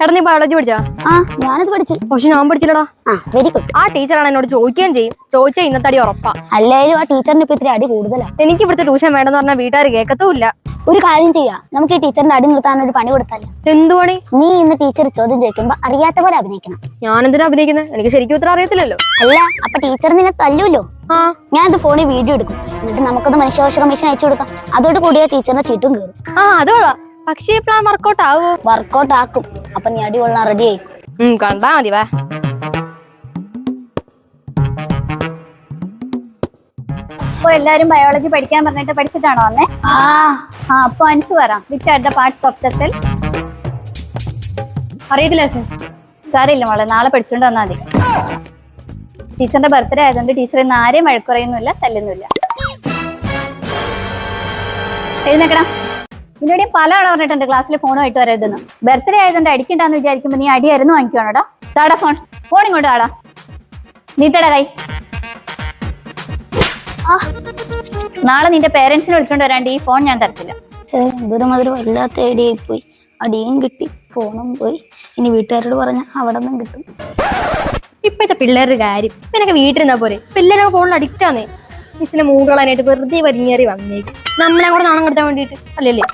എടാ നീ ബയോളജി പഠിച്ചാ? ആ ഞാനത് പഠിച്ചു. പക്ഷെ ഞാൻ പഠിച്ചില്ലടാ. ആ വെരി ഗുഡ് ആ ടീച്ചറാണ് എന്നോട് ചോദിക്കുകയും ചെയ്യും. ചോദിച്ചാൽ ഇന്നത്തെ അടി ഉറപ്പാ. അല്ലേലും ആ ടീച്ചറിന് ഇപ്പൊ ഇത്തിരി അടി കൂടുതലാ. എനിക്ക് ഇവിടുത്തെ ട്യൂഷൻ വേണ്ടെന്ന് പറഞ്ഞാൽ വീട്ടുകാർ കേൾക്കത്തുമില്ല ഒരു കാര്യം ചെയ്യാം. നമുക്ക് ഈ ടീച്ചറിന്റെ അടി നിർത്താൻ ഒരു പണി കൊടുത്താലോ. എന്ത് പണി? നീ ഇന്ന് ടീച്ചർ ചോദ്യം ചോദിക്കുമ്പോ അറിയാത്ത പോലെ അഭിനയിക്കണം. ഞാൻ എന്തിനാ അഭിനയിക്കുന്നത് എനിക്ക് ശരിക്കും ഉത്തരം അറിയത്തില്ലല്ലോ. അല്ല അപ്പൊ ടീച്ചർ നിന്നെ തല്ലൂല്ലോ ആ. ഞാനത് ഫോണിൽ വീഡിയോ എടുക്കും. എന്നിട്ട് നമുക്കത് മനുഷ്യാവകാശ കമ്മീഷൻ അയച്ചു കൊടുക്കാം. അതോട് കൂടിയ ടീച്ചറിന്റെ ചീട്ടും കയറും ആ അതോളാ പക്ഷേ പ്ലാൻ വർക്കൗട്ട് ആവോ? വർക്കൗട്ട് ആക്കും. അപ്പൊ നീ അടി കൊള്ളാൻ റെഡി ആയിക്കും കണ്ടാ മതി വാ. അപ്പൊ എല്ലാരും ബയോളജി പഠിക്കാൻ പറഞ്ഞിട്ട് പഠിച്ചിട്ടാണോ വന്നേ? ആ. ആ അപ്പൊ അൻസ് വരാം which are the parts of the cell അറിയത്തില്ല സർ സാറില്ല മോളെ. നാളെ പഠിച്ചോണ്ട് വന്നാൽ മതി. ടീച്ചറിന്റെ ബർത്ത്ഡേ ആയതുകൊണ്ട് ടീച്ചർ ഇന്ന് ആരെയും വഴക്കുറയൊന്നുമില്ല തല്ലുന്നില്ല എഴുന്നേക്കണം നിന്നോട് ഞാൻ പല തവണ പറഞ്ഞിട്ടുണ്ട് ക്ലാസ്സിൽ ഫോണുമായിട്ട് വരരുതെന്ന്. ബർത്ത്ഡേ ആയതുകൊണ്ട് അടിക്കണ്ടെന്ന് വിചാരിക്കുമ്പോൾ നീ അടിയായിരുന്നു വാങ്ങിക്കണോടാ താടാ ഫോൺ ഫോൺ ഇങ്ങോട്ട് ആടാ നീട്ടടാ കൈ. ആ. നാളെ നിന്റെ പേരൻസിനെ വിളിച്ചോണ്ട് വരാണ്ട് ഈ ഫോൺ ഞാൻ തരത്തില്ല. എന്തൊരു മാതിരി വല്ലാത്ത ഐഡിയ പോയി അടിയും കിട്ടി ഫോണും പോയി. ഇനി വീട്ടുകാരോട് പറഞ്ഞ അവിടെ നിന്നും കിട്ടും. ഇപ്പോഴത്തെ പിള്ളേരുടെ കാര്യം. ഇവനൊക്കെ വീട്ടിലിരുന്നാ പോരെ. പിള്ളേരൊക്കെ ഫോണിൽ അഡിക്റ്റ് ആന്നേ. മിസ്സിനെ മൂടുകളായിട്ട് വെറുതെ വരിഞ്ഞേറി വന്നേക്കും. നമ്മളെ കൂടെ നാണം കെടുത്താൻ വേണ്ടിയിട്ട്. അല്ലല്ലേ